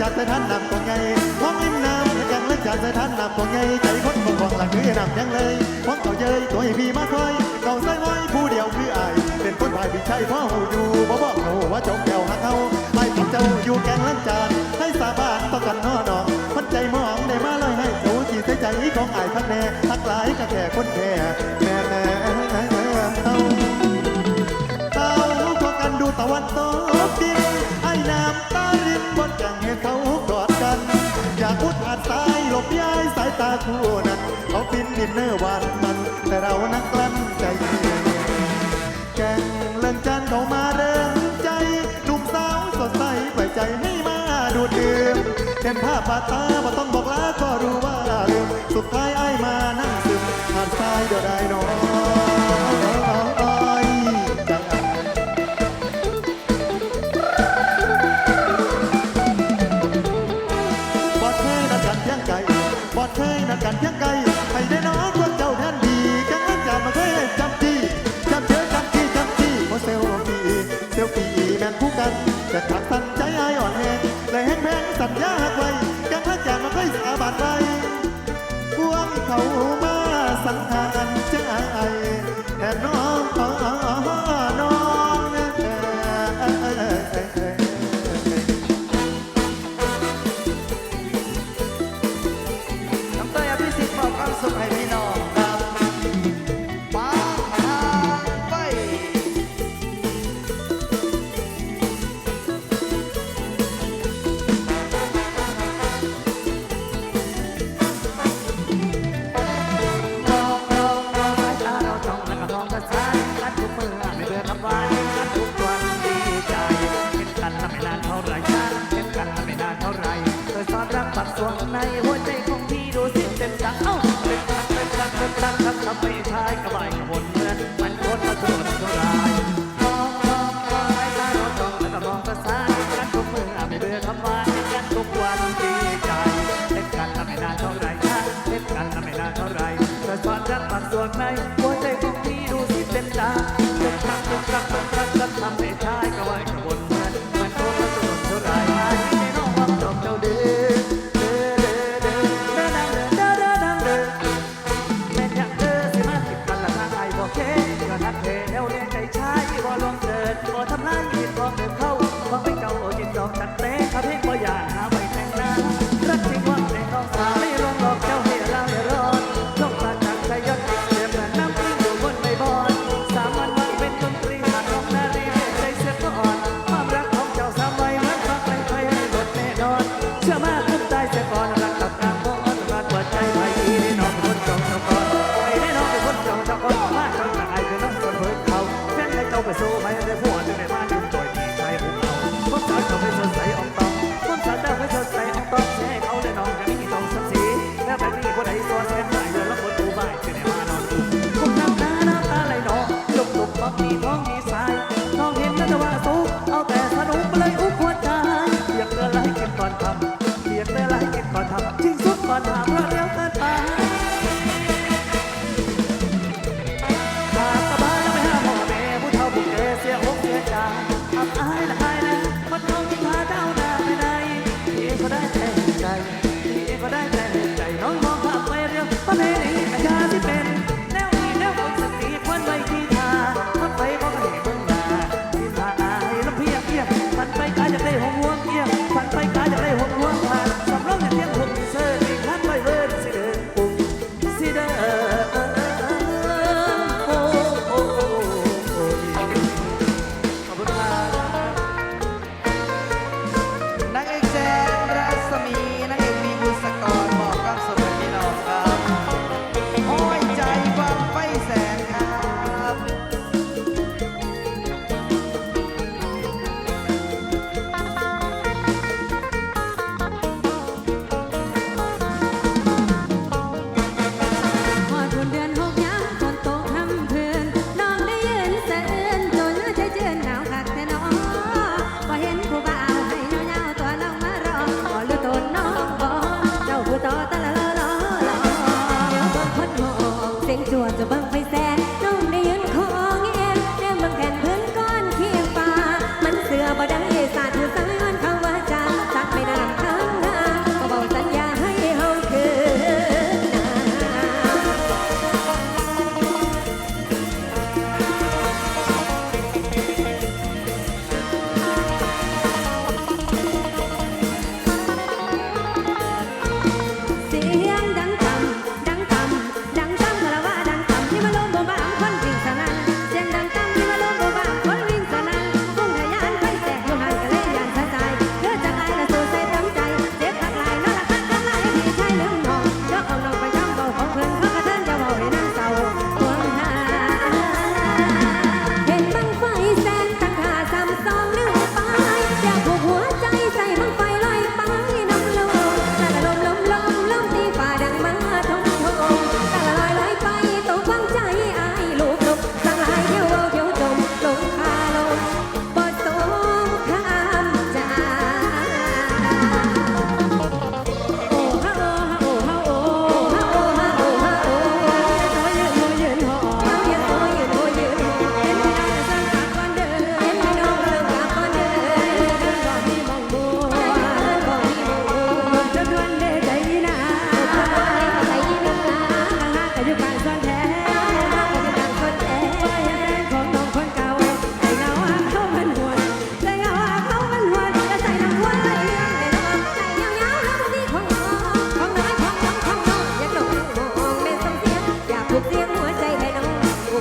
จัดใส่ท่านนำตัวไงพอมริมน้ำจังเลยจัดใส่ท่านนำตัวไงใจคนคนหวังหลังคืออย่านำยังเลยพร้อมเขาเย้ยตัวให้พี่มาคอยเก่าใส่ไว้ผู้เดียวคืออายเป็นคนพายพี่ชายพ่อหูอยู่บ่บอกหนว่าจงแกวหักเขาไปพบเจ้าอยู่แกงล้างจานให้สาบานต่อกันน้อนองมันใจมองได้มาเลยให้ตั ใส่ใจของไอาพักแน่พักหลายก็แค่คนแค่แม่แม่เต้าเต้าพวกกันดูตะวันตกดินไอ้น้ำตารินบนแก่งให้เขากอดกัน อยากพูดอาจตายหลบย้ายสายตาคู่นั้นเขาปินดินเนอร์วันมัน แต่เรานักนกลั้นใจแกงเลื่อนจันเขามาเริ่มใจหนุ่มสาวสดใสไปใจให้มาดูดื่มเต็มภาพบาดตาบ่ต้องบอกลาก็รู้ว่า สิ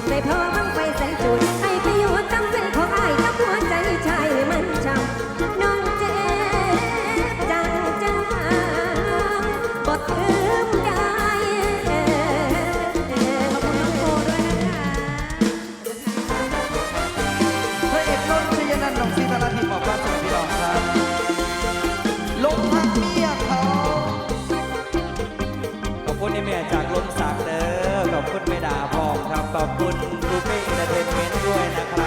they ขอบคุณบุฟเฟ่ต์เอนเตอร์เทนเมนต์ด้วยนะครับ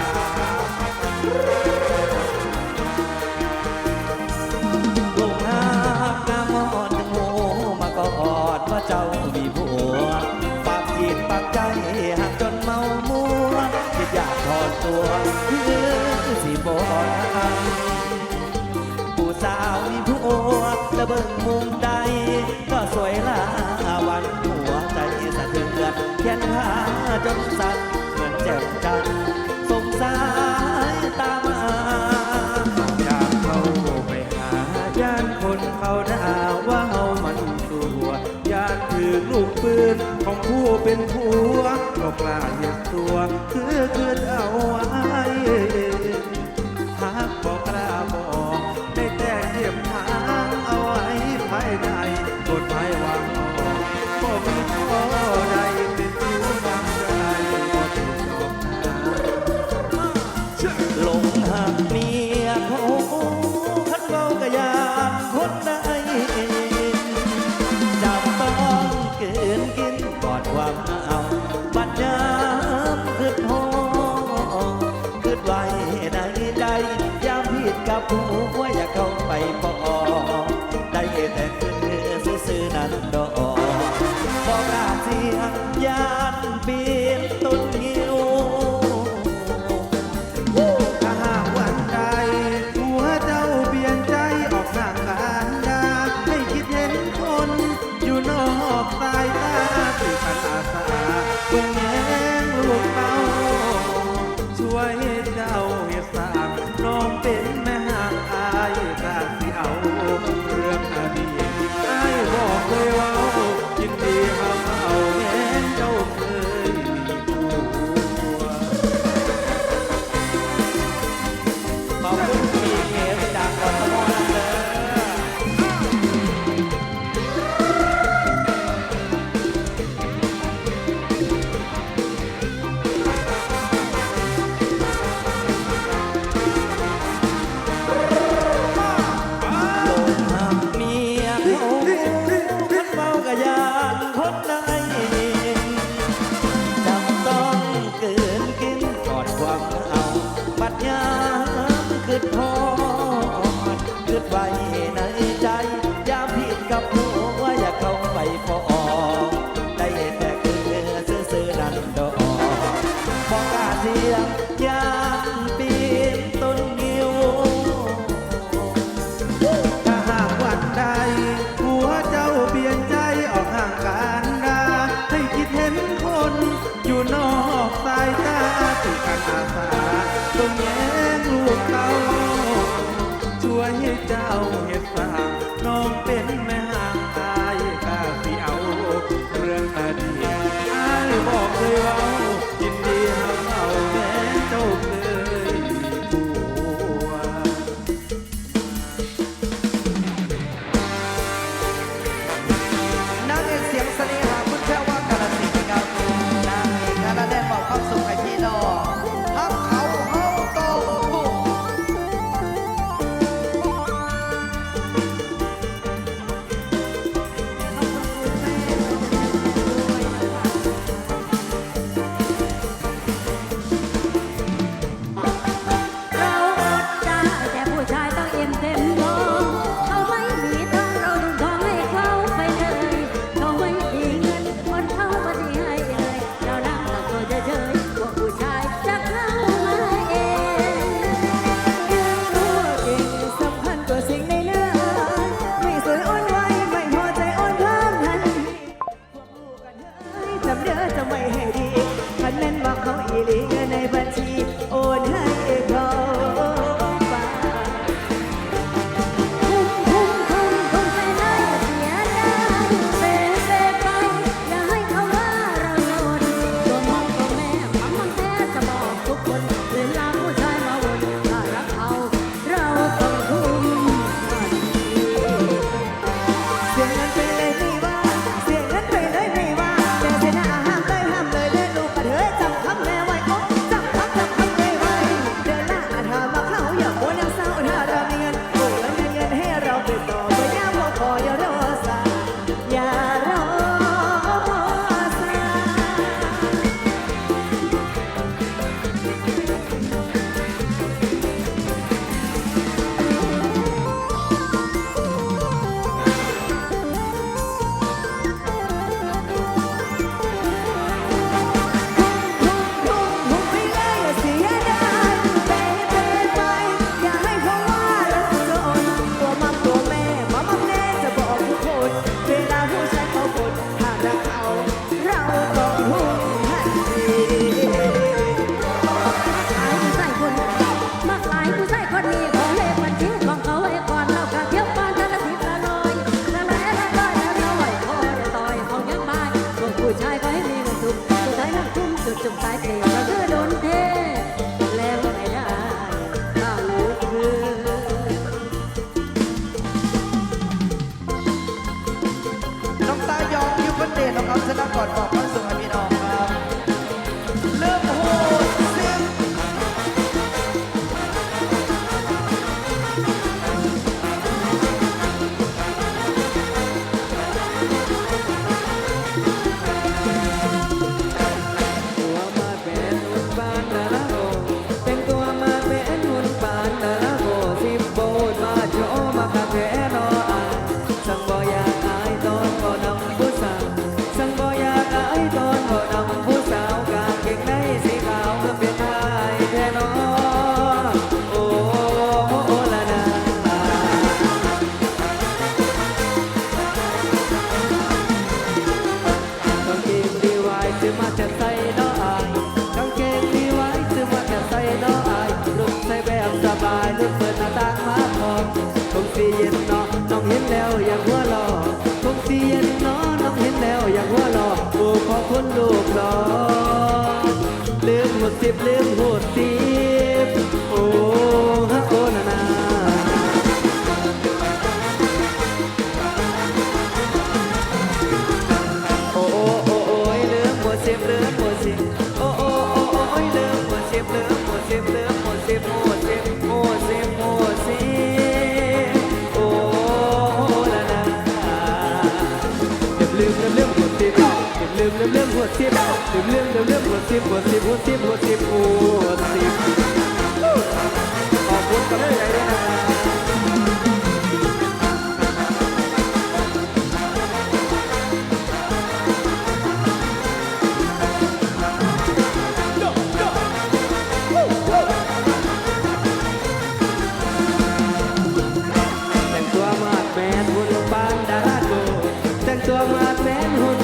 จนสั่นเหมือนเจ็บจัน Wow. Uh -uh. เรื่องหัวสิบเรื่องเรื่องเรื่องหัวสิบหัวสิบหัวสิบหัวสิบหัวสิบขอบคุณกันเลยนะแต่งตัวมาแมนหุ่นปานดาราโกแต่งตัวมาแมนหุ่น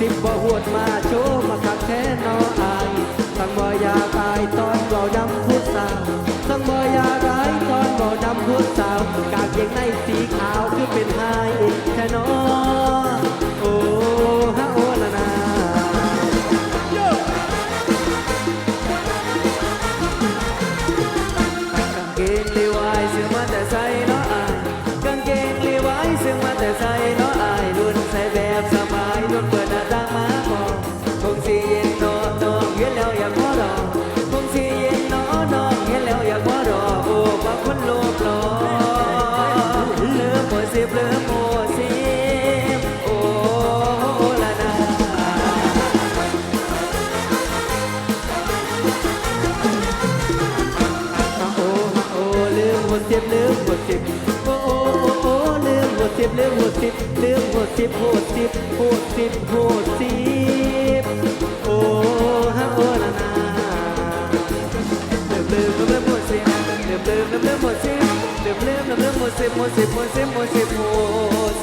สิบบ่หวดมาโชว์มาคักแท้นออายทั้งบ่อยากายตอนเบานำพุทธาทั้งบ่อยากายตอนเบานำพุทธา บหูดสิบหูดสิบหูดสิบโอ้ฮะโอนานาเดือบเลืมดือบเรื่มหมดสิบเดือบเลืมดือบเลืมหมดสิบเดือบเลืมดือบมลืมหมดสิบหมดสิบหมดสิบหมดสิบหมด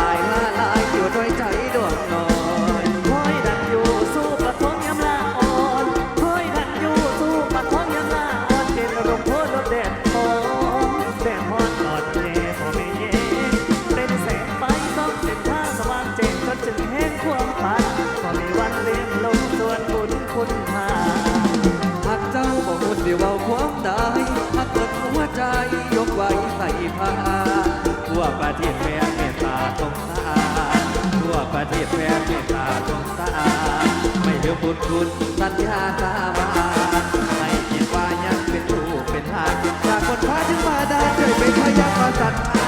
ลายละลายอยู่ด้วยใจดวงน้อยคอยดันอยู่สู้ประท้วงยำลาอ่อนคอยดันอยู่สู้ประท้วงยำลาอ่อนเด่นลมโพลดแดดหอมแดดฮอดอ่อนเน่พอไม่เย็นเป็นแสงไฟส่องเส้นทางสว่างเจนจนถึงแห่งความฝันพอมีวันเลี้ยงลงส่วนบุญคุณพาหากเจ้าบอกหุ่นเดียวเอาความได้หากเปิดหัวใจยกไว้ใส่ผ้าทั่วประเทศแผ่ ประเทศแผ่เมตตาสงสาไม่เลืมบุญคุณสัญญาสาบานไม่คิดว่ายังเป็นลูกเป็นทางจากคนพาถึงมาได้เคยเป็นพยานมาสัตว์